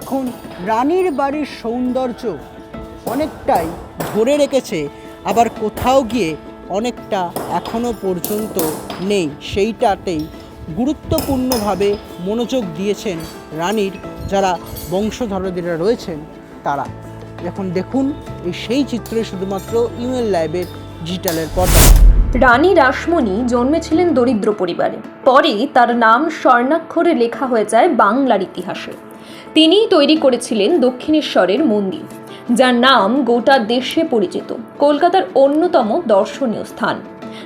এখন রানীর বাড়ির সৌন্দর্য অনেকটাই ধরে রেখেছে, আবার কোথাও গিয়ে অনেকটা এখনও পর্যন্ত নেই। সেইটাতেই গুরুত্বপূর্ণভাবে মনোযোগ দিয়েছেন রানীর যারা বংশধরদেরা রয়েছেন তারা। এখন দেখুন এই সেই চিত্রে শুধুমাত্র ইউএল লাইভের ডিজিটালের পর্দা। রানী রাসমণি জন্মেছিলেন দরিদ্র পরিবারে। পরে তার নাম স্বর্ণাক্ষরে লেখা হয়ে যায় বাংলার ইতিহাসে। তিনিই তৈরি করেছিলেন দক্ষিণেশ্বরের মন্দির, যার নাম গোটা দেশে পরিচিত, কলকাতার অন্যতম দর্শনীয় স্থান।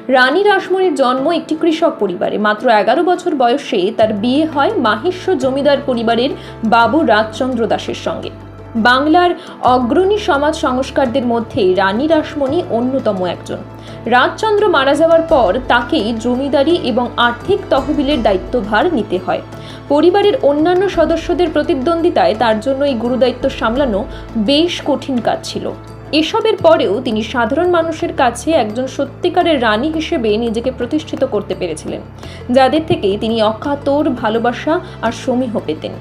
রানী রাসমণির জন্ম একটি কৃষক পরিবারে, মাত্র এগারো বছর বয়সে তার বিয়ে হয় মাহেশ্ব জমিদার পরিবারের বাবু রাজচন্দ্র দাসের সঙ্গে। বাংলার অগ্রণী সমাজ সংস্কারদের মধ্যে রানী রাসমণি অন্যতম একজন। রাজচন্দ্র মারা যাওয়ার পর তাকেই জমিদারি এবং আর্থিক তহবিলের দায়িত্বভার নিতে হয়। পরিবারের অন্যান্য সদস্যদের প্রতিদ্বন্দ্বিতায় তার জন্য এই গুরুদায়িত্ব সামলানো বেশ কঠিন কাজ ছিল। এসবের পরেও তিনি সাধারণ মানুষের কাছে একজন সত্যিকারের রানী হিসেবে নিজেকে প্রতিষ্ঠিত করতে পেরেছিলেন, যাদের থেকে তিনি অকাতর ভালোবাসা আর সমীহ পেতেন।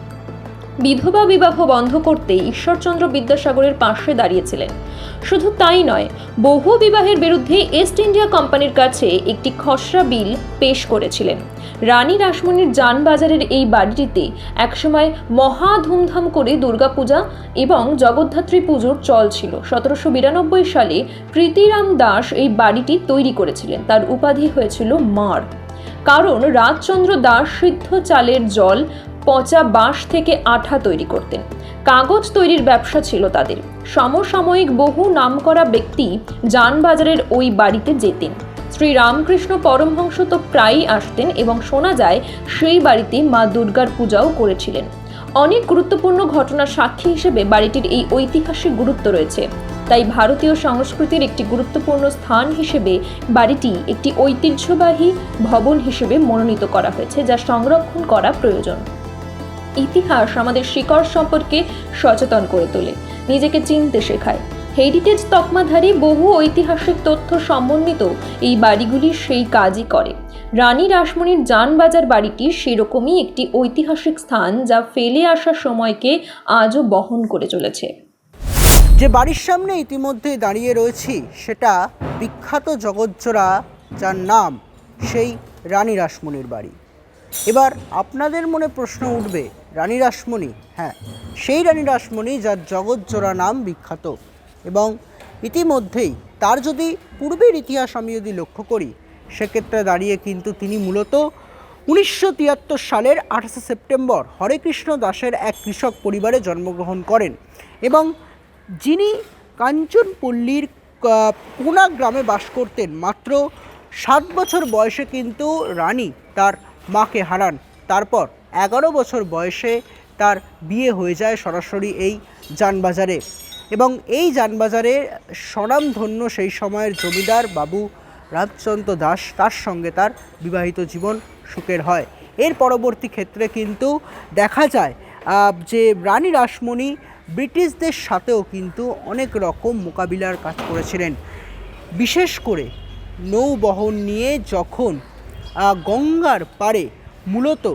বিধবা বিবাহ বন্ধ করতে ঈশ্বরচন্দ্র বিদ্যাসাগরের পাশে দাঁড়িয়েছিলেন। শুধু তাই নয়, বহু বিবাহের বিরুদ্ধে ইস্ট ইন্ডিয়া কোম্পানির কাছে একটি খসড়া বিল পেশ করেছিলেন। রানী রাসমণির যানবাজারের এই বাড়িটিতে একসময় মহা ধুমধাম করে দুর্গাপূজা এবং জগদ্ধাত্রী পুজোর চল ছিল। সতেরোশো বিরানব্বই সালে প্রীতিরাম দাস এই বাড়িটি তৈরি করেছিলেন। তার উপাধি হয়েছিল মার। কারণ রাজচন্দ্র দাস সিদ্ধ চালের জল পচা বাঁশ থেকে আঠা তৈরি করতেন। কাগজ তৈরির ব্যবসা ছিল তাদের। সমসাময়িক বহু নামকরা ব্যক্তি যানবাজারের ওই বাড়িতে যেতেন। শ্রী রামকৃষ্ণ পরমহংস তো প্রায়ই আসতেন এবং শোনা যায় সেই বাড়িতে মা দুর্গার পূজাও করেছিলেন। অনেক গুরুত্বপূর্ণ ঘটনার সাক্ষী হিসেবে বাড়িটির এই ঐতিহাসিক গুরুত্ব রয়েছে। তাই ভারতীয় সংস্কৃতির একটি গুরুত্বপূর্ণ স্থান হিসেবে বাড়িটি একটি ঐতিহ্যবাহী ভবন হিসেবে মনোনীত করা হয়েছে, যা সংরক্ষণ করা প্রয়োজন। ইতিহাস আমাদের শিকড় সম্পর্কে সচেতন করে তোলে। নিজেকে চিনতে শেখায়। হেরিটেজ তকমাধারী বহু ঐতিহাসিক তথ্য সমন্বিত এই বাড়িগুলি সেই কাজই করে। রানী রাসমণির যানবাজার বাড়িটি সেরকমই একটি ঐতিহাসিক স্থান যা ফেলে আসা সময়কে আজও বহন করে চলেছে। যে বাড়ির সামনে ইতিমধ্যে দাঁড়িয়ে রয়েছি, সেটা বিখ্যাত জগজ্জোড়া যার নাম সেই রানী রাসমণির বাড়ি। এবার আপনাদের মনে প্রশ্ন উঠবে, রানী রাসমণি হ্যাঁ সেই রানী রাসমণি যার জগজ্জোড়া নাম বিখ্যাত এবং ইতিমধ্যেই তার যদি পূর্বের ইতিহাস আমি যদি লক্ষ্য করি, সেক্ষেত্রে দাঁড়িয়ে কিন্তু তিনি মূলত উনিশশো তিয়াত্তর সালের আঠাশে সেপ্টেম্বর হরেকৃষ্ণ দাসের এক কৃষক পরিবারে জন্মগ্রহণ করেন এবং যিনি কাঞ্চনপল্লীর পুনা গ্রামে বাস করতেন, মাত্র সাত বছর বয়সে কিন্তু রানী তার মাকে হারান। তারপর এগারো বছর বয়সে তার বিয়ে হয়ে যায় সরাসরি এই যানবাজারে এবং এই যানবাজারে স্বনামধন্য সেই সময়ের জমিদার বাবু রাজচন্দ্র দাস তার সঙ্গে তার বিবাহিত জীবন সুখের হয়। এর পরবর্তী ক্ষেত্রে কিন্তু দেখা যায় যে রানী রাসমণি ব্রিটিশদের সাথেও কিন্তু অনেক রকম মোকাবিলার কাজ করেছিলেন। বিশেষ করে নৌবহন নিয়ে যখন গঙ্গার পাড়ে মূলত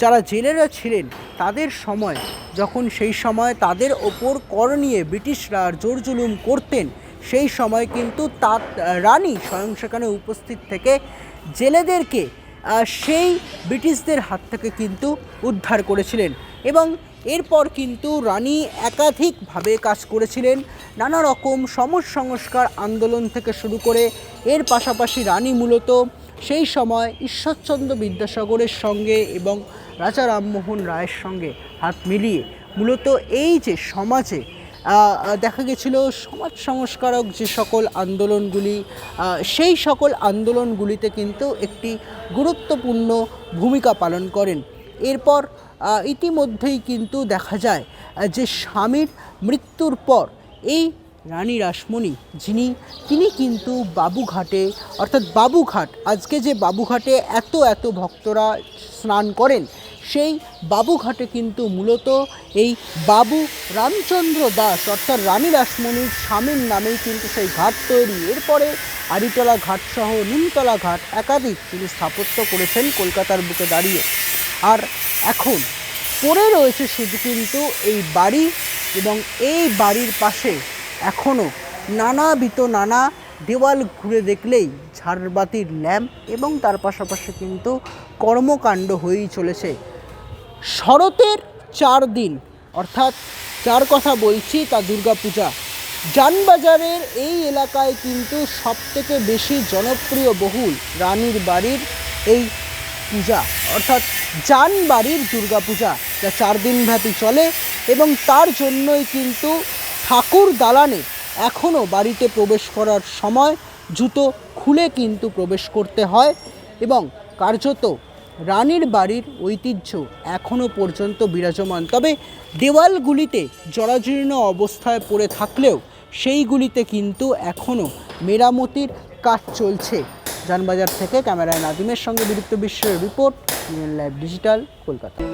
যারা জেলেরা ছিলেন, তাদের সময়, যখন সেই সময় তাদের ওপর কর নিয়ে ব্রিটিশরা জোর জুলুম করতেন, সেই সময় কিন্তু তা রানী স্বয়ং সেখানে উপস্থিত থেকে জেলেদেরকে সেই ব্রিটিশদের হাত থেকে কিন্তু উদ্ধার করেছিলেন এবং এরপর কিন্তু রানী একাধিকভাবে কাজ করেছিলেন, নানা রকম সমাজ সংস্কার আন্দোলন থেকে শুরু করে, এর পাশাপাশি রানী মূলত সেই সময় ঈশ্বরচন্দ্র বিদ্যাসাগরের সঙ্গে এবং রাজা রামমোহন রায়ের সঙ্গে হাত মিলিয়ে মূলত এই যে সমাজে দেখা গেছিল সমাজ সংস্কারক যে সকল আন্দোলনগুলি সেই সকল আন্দোলনগুলিতে কিন্তু একটি গুরুত্বপূর্ণ ভূমিকা পালন করেন। এরপর ইতিমধ্যেই কিন্তু দেখা যায় যে স্বামীর মৃত্যুর পর এই রানী রাসমণি, যিনি, তিনি কিন্তু বাবুঘাটে, অর্থাৎ বাবুঘাট, আজকে যে বাবুঘাটে এত এত ভক্তরা স্নান করেন, সেই বাবুঘাটে কিন্তু মূলত এই বাবু রামচন্দ্র দাস, অর্থাৎ রানী রাসমণির স্বামীর নামেই কিন্তু সেই ঘাট তৈরি। এরপরে আড়িতলা ঘাট সহ নিমতলা ঘাট একাধিক তিনি স্থাপত্য করেছেন কলকাতার বুকে দাঁড়িয়ে। আর এখন পড়ে রয়েছে শুধু কিন্তু এই বাড়ি এবং এই বাড়ির পাশে এখনও নানাবিত নানা দেওয়াল ঘুরে দেখলেই ঝাড়বাতির ল্যাম্প এবং তার পাশাপাশি কিন্তু কর্মকাণ্ড হয়েই চলেছে। শরতের চার দিন, অর্থাৎ যার কথা বলছি তা দুর্গাপূজা। যানবাজারের এই এলাকায় কিন্তু সবথেকে বেশি জনপ্রিয় বহুল রানীর বাড়ির এই পূজা, অর্থাৎ জানবাড়ির দুর্গাপূজা। যা চার দিনব্যাপী চলে এবং তার জন্যই কিন্তু ঠাকুর দালানে এখনও বাড়িতে প্রবেশ করার সময় জুতো খুলে কিন্তু প্রবেশ করতে হয় এবং কার্যত রানীর বাড়ির ঐতিহ্য এখনও পর্যন্ত বিরাজমান। তবে দেওয়ালগুলিতে জরাজীর্ণ অবস্থায় পড়ে থাকলেও সেইগুলিতে কিন্তু এখনও মেরামতির কাজ চলছে। যানবাজার থেকে ক্যামেরায় নাদিমের সঙ্গে বিরুদ্ধ বিশ্বের রিপোর্ট লাইভ ডিজিটাল, কলকাতা।